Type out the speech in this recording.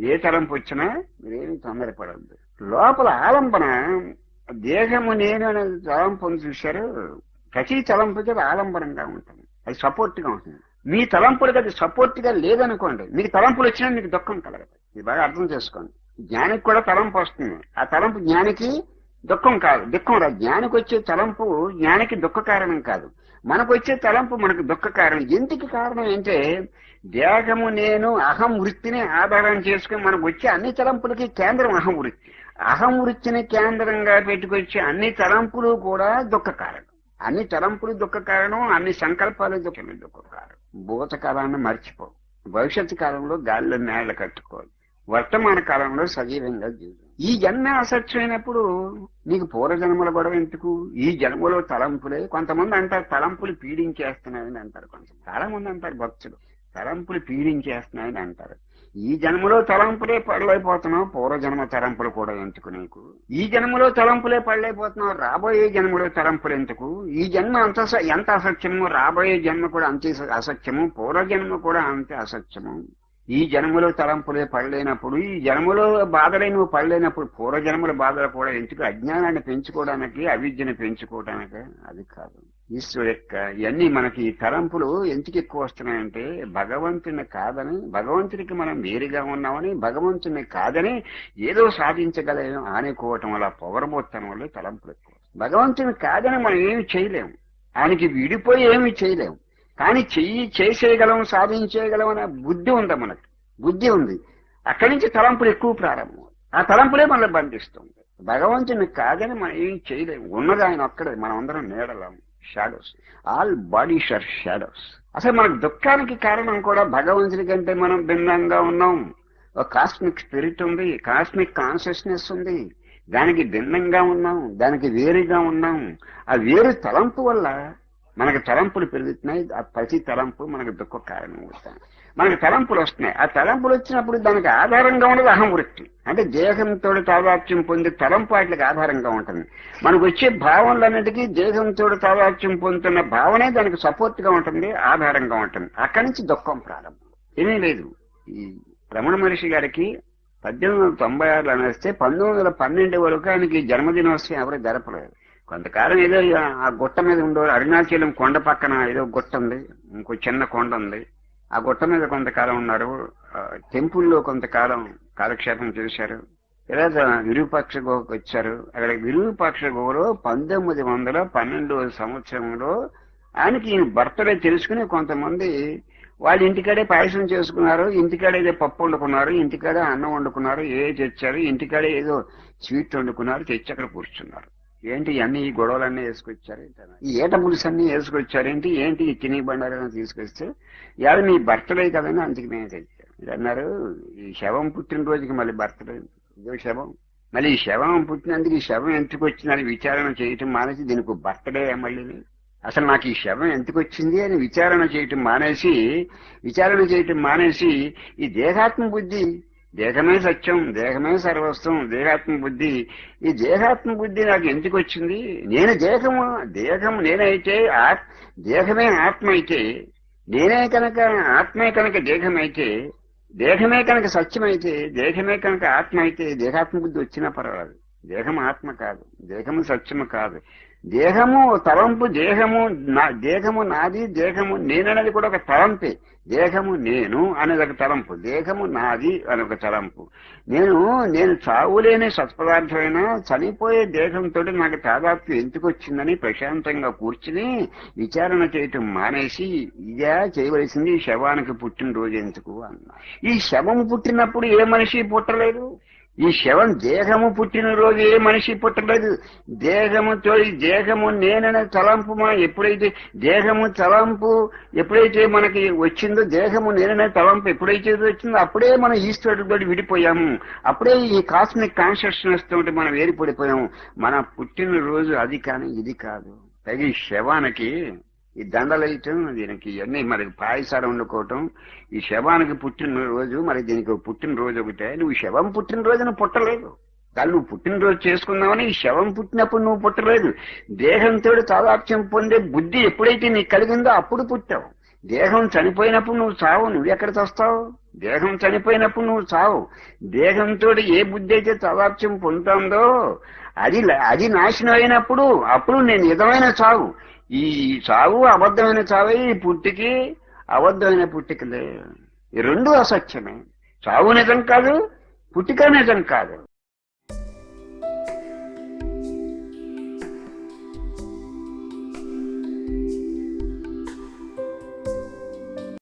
ఏ తరంపు వచ్చినా మీరేమి తొందరపడద్దు లోపల ఆలంబన దేహము నేను అనే తలంపును చూశారు. ప్రతి తలంపుకి అది ఆలంబనంగా ఉంటుంది. అది సపోర్ట్గా ఉంటుంది. మీ తలంపులకు అది సపోర్ట్గా లేదనుకోండి మీకు తలంపులు వచ్చినా మీకు దుఃఖం కలగదు. ఇది బాగా అర్థం చేసుకోండి. జ్ఞానికి కూడా తలంపు వస్తుంది. ఆ తలంపు జ్ఞానికి దుఃఖం కాదు. దుఃఖం రాదు. జ్ఞానికి వచ్చే తలంపు జ్ఞానికి దుఃఖ కారణం కాదు. మనకు వచ్చే తలంపు మనకు దుఃఖ కారణం. ఎందుకు కారణం అంటే దేహము నేను అహం వృత్తిని ఆధారం చేసుకుని మనకు వచ్చే అన్ని తలంపులకి కేంద్రం అహం వృత్తి. అహం వృత్తిని కేంద్రంగా పెట్టుకొచ్చే అన్ని తలంపులు కూడా దుఃఖ కారణం. అన్ని తలంపులు దుఃఖ కారణం అన్ని సంకల్పాలు దుఃఖ దుఃఖ కారణం. భూతకాలాన్ని మర్చిపో. భవిష్యత్తు కాలంలో గాలిలో నేళ్ళు కట్టుకోవాలి. వర్తమాన కాలంలో సజీవంగా జీవితం ఈ జన్మ అసత్యమైనప్పుడు నీకు పూర్వజన్మల గొడవ ఎందుకు? ఈ జన్మలో తలంపులే. కొంతమంది అంటారు తలంపులు పీడించేస్తున్నాయని అంటారు కొంచెం చాలా మంది అంటారు భక్తులు తలంపులు పీడించేస్తున్నాయని అంటారు. ఈ జన్మలో తలంపులే పడలేకపోతున్నావు పూర్వజన్మ తలంపులు కూడా ఎందుకు నీకు? ఈ జన్మలో తలంపులే పడలేకపోతున్నావు రాబోయే జన్మలో తలంపులు ఎందుకు? ఈ జన్మ అంత ఎంత అసత్యము రాబోయే జన్మ కూడా అంతే అసత్యము పూర్వజన్మ కూడా అంతే అసత్యము. ఈ జన్మలో తలంపులే పడలేనప్పుడు ఈ జన్మలో బాధలే నువ్వు పడలేనప్పుడు పూర్వజన్మల బాధలు కూడా ఎందుకు అజ్ఞానాన్ని పెంచుకోవడానికి అవిద్యను పెంచుకోవడానికి అది కాదు. ఈశ్వరు యొక్క ఇవన్నీ మనకి ఈ తలంపులు ఎందుకు ఎక్కువ వస్తున్నాయంటే భగవంతుని కాదని భగవంతునికి మనం వేరుగా ఉన్నామని భగవంతుని కాదని ఏదో సాధించగలం ఆనుకోవటం వల్ల పొగరబోత్తనం వల్ల తలంపులు ఎక్కువ భగవంతుని కాదని మనం ఏమి చేయలేము. ఆయనకి విడిపోయి ఏమి చేయలేము. కానీ చెయ్యి చేసేయగలం సాధించేయగలం అనే బుద్ధి ఉంది మనకి? బుద్ధి ఉంది. అక్కడి నుంచి తలంపులు ఎక్కువ ప్రారంభం ఆ తలంపులే మనల్ని బంధిస్తుంది. భగవంతుని కాదని మనం ఏం చేయలేము ఉన్నది ఆయన ఒక్కడే. మనం అందరం నీడలం. Shadows all bodies are shadows అసలు మనకు దుఃఖానికి కారణం కూడా భగవంతుని కంటే మనం భిన్నంగా ఉన్నాం. ఒక కాస్మిక్ స్పిరిట్ ఉంది. కాస్మిక్ కాన్షియస్నెస్ ఉంది. దానికి భిన్నంగా ఉన్నాం. దానికి వేరుగా ఉన్నాం. ఆ వేరు తలంపు వల్ల మనకు తలంపులు పెరుగుతున్నాయి ఆ ప్రతి తలంపు మనకు దుఃఖ కారణం అవుతాయి మనకు తలంపులు వస్తున్నాయి. ఆ తలంపులు వచ్చినప్పుడు దానికి ఆధారంగా ఉన్నది అహం వృత్తి అంటే దేహంతో తాదాత్యం పొంది తలంపు వాటికి ఆధారంగా ఉంటుంది. మనకు వచ్చే భావనలన్నిటికీ దేహంతో తాదాత్యం పొందుతున్న భావనే దానికి సపోర్ట్గా ఉంటుంది ఆధారంగా ఉంటుంది. అక్కడి నుంచి దుఃఖం ప్రారంభం. ఏమీ లేదు. ఈ రమణ మహర్షి గారికి పద్దెనిమిది వందల తొంభై ఆరులో అనేస్తే పంతొమ్మిది వందల పన్నెండు వరకు ఆయనకి జన్మదినోత్సవం ఎవరు జరపలేదు. కొంతకాలం ఏదో ఆ గుట్ట మీద ఉండో అరుణాచలం కొండ పక్కన ఏదో గుట్ట ఉంది ఇంకో చిన్న కొండ ఉంది. ఆ గుట్ట మీద కొంతకాలం ఉన్నారు. టెంపుల్లో కొంతకాలం కాలక్షేపం చేశారు. తర్వాత విరూపాక్ష గుహకు వచ్చారు. అక్కడ విరూపాక్ష గుహలో పంతొమ్మిది వందల పన్నెండవ సంవత్సరంలో ఆయనకి ఈయన భర్తలే తెలుసుకుని కొంతమంది వాళ్ళ ఇంటికాడే పాయసం చేసుకున్నారు ఇంటికాడే ఏదో పప్పు వండుకున్నారు ఇంటికాడే అన్నం వండుకున్నారు ఏ తెచ్చారు ఇంటికాడే ఏదో స్వీట్ వండుకున్నారు తెచ్చి అక్కడ కూర్చున్నారు. ఏంటి అన్ని ఈ గొడవలన్నీ వేసుకొచ్చారేంటి ఈ ఏట పులుసు అన్ని ఏంటి? ఈ తిని బండారని తీసుకొస్తే? ఇవాళ మీ బర్త్డే కదని అందుకు నేను తెచ్చాను. మీరు అన్నారు ఈ శవం పుట్టినరోజుకి మళ్ళీ బర్త్డే ఇదో శవం. మళ్ళీ ఈ శవం పుట్టినందుకు ఈ శవం ఎందుకు వచ్చిందని విచారణ చేయటం మానేసి దీనికి బర్త్డే మళ్ళీ. అసలు నాకు ఈ శవం ఎందుకు వచ్చింది అని విచారణ చేయటం మానేసి విచారణ చేయటం మానేసి ఈ దేహాత్మ బుద్ధి దేహమే సత్యం దేహమే సర్వస్వం దేహాత్మ బుద్ధి. ఈ దేహాత్మ బుద్ధి నాకు ఎందుకు వచ్చింది? నేను దేహము దేహం నేనైతే దేహమే ఆత్మ అయితే నేనే కనుక ఆత్మే కనుక దేహమైతే దేహమే కనుక సత్యమైతే దేహమే కనుక ఆత్మ అయితే దేహాత్మ బుద్ధి వచ్చినా పర్వాలేదు. దేహం ఆత్మ కాదు దేహము సత్యము కాదు. దేహము తలంపు దేహము నా దేహము నాది దేహము నేననేది కూడా ఒక తలంపే. దేహము నేను అనేది ఒక తలంపు. దేహము నాది అని ఒక తలంపు. నేను నేను చావులేని సత్పదార్థమైన చనిపోయే దేహంతో నాకు తాదాత్మ్యం ఎందుకు వచ్చిందని ప్రశాంతంగా కూర్చుని విచారణ చేయటం మానేసి ఇదే చేయవలసింది శవానికి పుట్టినరోజు ఎందుకు అన్నా ఈ శవం పుట్టినప్పుడు ఏ మనిషి పుట్టలేదు? ఈ శవం దేహము పుట్టినరోజు ఏ మనిషి పుట్టలేదు. దేహముతో ఈ దేహము నేననే తలంపు మన ఎప్పుడైతే దేహము తలంపు ఎప్పుడైతే మనకి వచ్చిందో దేహము నేననే తలంపు ఎప్పుడైతే వచ్చిందో అప్పుడే మనం ఈశ్వరుడితో విడిపోయాము. అప్పుడే ఈ కాస్మిక్ కాన్షియస్నెస్ తోటి మనం వేరిపడిపోయాము మన పుట్టినరోజు అది కానీ ఇది కాదు. పైగా ఈ శవానికి ఈ దండలేయటం దీనికి ఇవన్నీ మరి పాయసారం వండుకోవటం ఈ శవానికి పుట్టినరోజు మరి దీనికి పుట్టినరోజు ఒకటే. నువ్వు శవం పుట్టినరోజున పుట్టలేదు. కానీ నువ్వు పుట్టినరోజు చేసుకున్నావని ఈ శవం పుట్టినప్పుడు నువ్వు పుట్టలేదు. దేహంతో తాదాప్యం పొందే బుద్ధి ఎప్పుడైతే నీకు కలిగిందో అప్పుడు పుట్టావు. దేహం చనిపోయినప్పుడు నువ్వు చావు నువ్వు ఎక్కడ చస్తావు దేహం చనిపోయినప్పుడు నువ్వు చావు. దేహంతో ఏ బుద్ధి అయితే తదాప్యం పొందుతుందో అది అది నాశనం అయినప్పుడు అప్పుడు నేను నిజమైన చావు. ఈ చావు అబద్ధమైన చావే ఈ పుట్టికి అబద్ధమైన పుట్టికలే ఈ రెండు అసత్యమే. చావు నిజం కాదు పుట్టిక నిజం కాదు.